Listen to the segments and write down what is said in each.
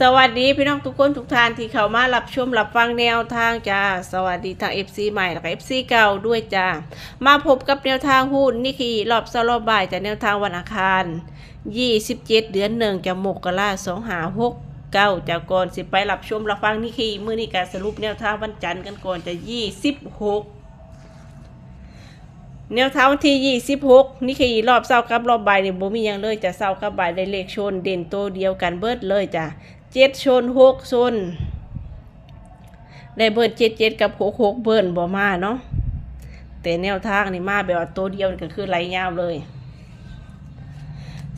สวัสดีพี่น้องทุกคนทุกท่านที่เข้ามารับชมรับฟังแนวทางจ้าสวัสดีทาง FC ใหม่แล้วก็ FC เก่าด้วยจ้ามาพบกับแนวทางหุ้นนี่คือรอบสาร์รอบบ่ายจากแนวทางวันอังคาร 27 เดือนหนึ่งจะมกราสองหาหกเก้าจากก่อนสิไปรับชมรับฟังนี่คือมือนี้การสรุปแนวทางวันจันทร์กันก่อนจะ 26แนวทางวันที่26นี่คือรอบเศร้ากับรอบบ่ายเนี่ยบ่มียังเลยจะเศร้ากับบ่ายได้เลขชนเด่นตัวเดียวกันเบิดเลยจ้ะ เจ็ดชนหกชนได้เบิดเจ็ดเจ็ดกับหกหกเบิร์นบ่มาเนาะแต่แนวทางนี่มาแบบว่าตัวเดียวนี่ก็คือไหลยาวเลย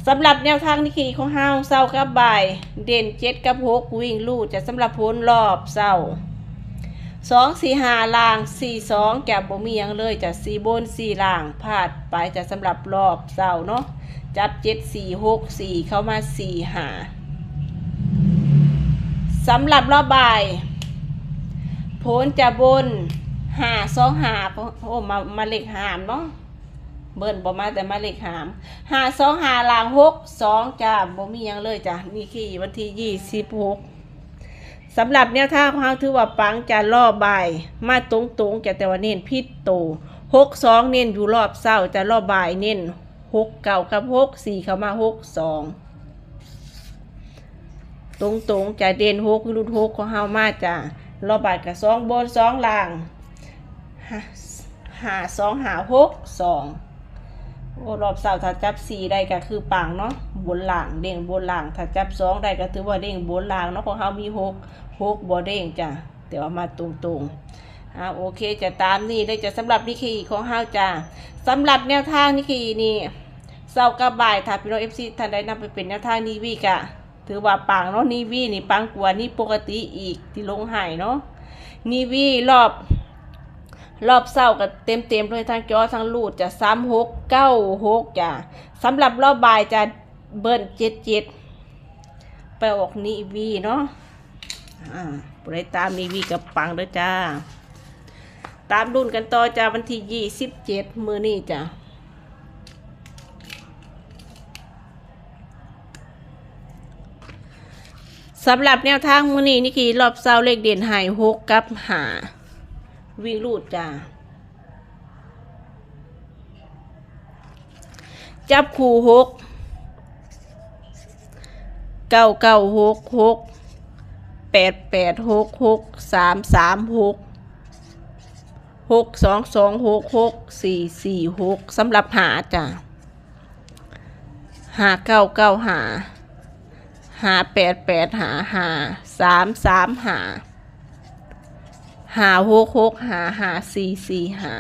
สำหรับแนวทางนี่คือของเฮาเศร้ากับบ่าย เด่นเจ็ดกับหกวิ่งลู่จะสำหรับพ้นรอบเศร้าสองสี่หาล่างสี่สองแกบบ่มียังเลยจะสี่บนสี่ล่างพาดไปจะสำหรับรอบเสาร์เนาะจับเจ็ดสี่หกสี่เข้ามาสี่หา สำหรับรอบบ่ายผลจะบนหาสองหาโอ้มามาเลขหามเนาะเบิ้นบ่มาแต่มาเลขหามหาสองหาล่างหกสองจ้าบ่มียังเลยจ้ะนี่คือวันที่ยี่สิบหกสำหรับแนวทางของเราถือว่าปังจะรอบบ่าย มาตรงตรงจะแต่ว่าเน้นพิษโตหกสองเน้นอยู่รอบเศร้าจะรอบบ่ายเน้นหกเก่ากับหกสี่เข้ามาหกสอง ตรงตรงๆจะเด่นหกรุดหกของเฮามาจ้ะรอบบายกับสองบนสองล่างหาสองหาหกสองโอ้รอบเสาถ้าจับสี่ได้ก็คือปังเนาะบนหล่างเด้งบนหล่างถ้าจับสองได้ก็ถือว่าเด้งบนหล่างเนาะของเฮามีหกหกบอเด้งจ้ะแต่ว่ามาตรงๆอ่าโอเคจะตามนี่ได้จะสำหรับนิคีของเฮาจ้ะสำหรับแนวทางนิคีนี่เศร้ากับบ่ายถ้าพี่น้องเอฟซีท่านใดนำไปเป็นแนวทางนีวีกะ ถือว่าปังเนาะนีวีนี่ปังกว่านี่ปกติอีกที่ลงหายเนาะนีวีรอบ รอบเศร้าก็เต็มเต็มเลยทั้งจอทั้งลูดจะซ้ำหกเก้าหกจ้ะสำหรับรอบบ่ายจะเบิ้ลเจ็ดเจ็ดไปออกนีวีเนาะอ่าบริตามนีวีกับปังด้อจ้า ตามดุนกันต่อจ้าวันที่ยี่สิบเจ็ดมือนี่จ้า สำหรับแนวทางมือนี้นี่คือรอบเศร้าเลขเด่นหายหกกับหาวิ่งลูดจ้าจับคู่หกเก้าเก้าหกหกแปดแปดหกหกสามสามหกหกสองสองหกหกสี่สี่หกสำหรับหาจ้ะหาเก้าเก้าหา หาแปดแปดหาหาสามสามหาหาหกหกหาหาสี่สี่หา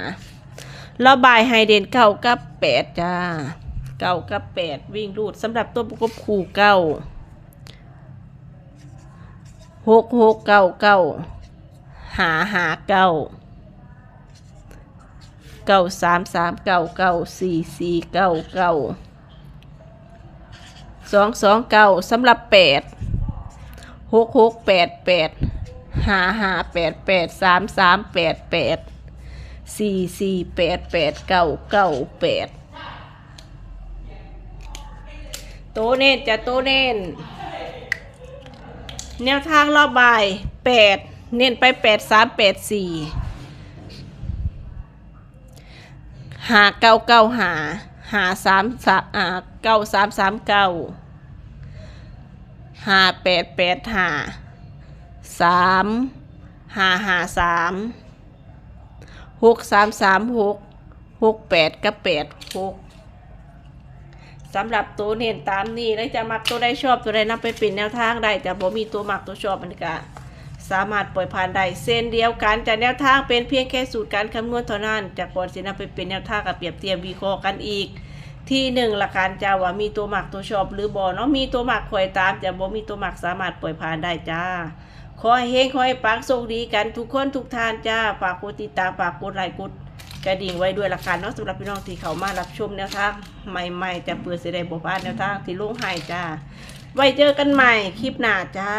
ระบายไฮเดนเก้ากับแปดจ้าเก้ากับแปดวิ่งรูดสำหรับตัวประกบคู่เก้าหกหกเก้าเก้าหาหาเก้าเก้าสามสามเก้าเก้าสี่สี่เก้าเก้า สองสองเก้าสำหรับแปดหกหกแปดแปดหาหาแปดแปดสามสามแปดแปดสี่สี่แปดแปดเก้าเก้าแปดโตเน่นจะโตเน่นแนวทางรอบบ่ายแปดเน้นไปแปดสามแปดสี่หาเก้าเก้าหา หาสามสามอ่าเก้าสามสามเก้าหาแปดแปดหาสามหาหาสามหกสามสามหกหกแปดกับแปดหกสำหรับตัวเน้นตามนี้แล้วจะมักตัวใดชอบตัวใดนำไปเป็นแนวทางได้แต่บ่มีตัวมักตัวชอบมันก็ สามารถปล่อยผ่านได้เส้นเดียวกันจะแนวทางเป็นเพียงแค่สูตรการคำนวณเท่านั้น จากก่อนสินำไปเป็นแนวทางกับเปรียบเทียบวิเคราะห์กันอีก ที่หนึ่งหลักการจะว่ามีตัวหมักตัวชอบหรือบ่เนาะมีตัวหมักคอยตามจะบ่มีตัวหมักสามารถปล่อยผ่านได้จ้าขอให้เฮงขอให้ปังโชคดีกันทุกคนทุกท่านจ้าฝากกดติดตามฝากกดไลค์กดกระดิ่งไว้ด้วยละกันเนาะสำหรับพี่น้องที่เขามารับชมแนวทางใหม่ๆจะเปิดเสด็จบพลาดแนวทางที่ลุงให้จ้า ไว้เจอกันใหม่คลิปหน้าจ้า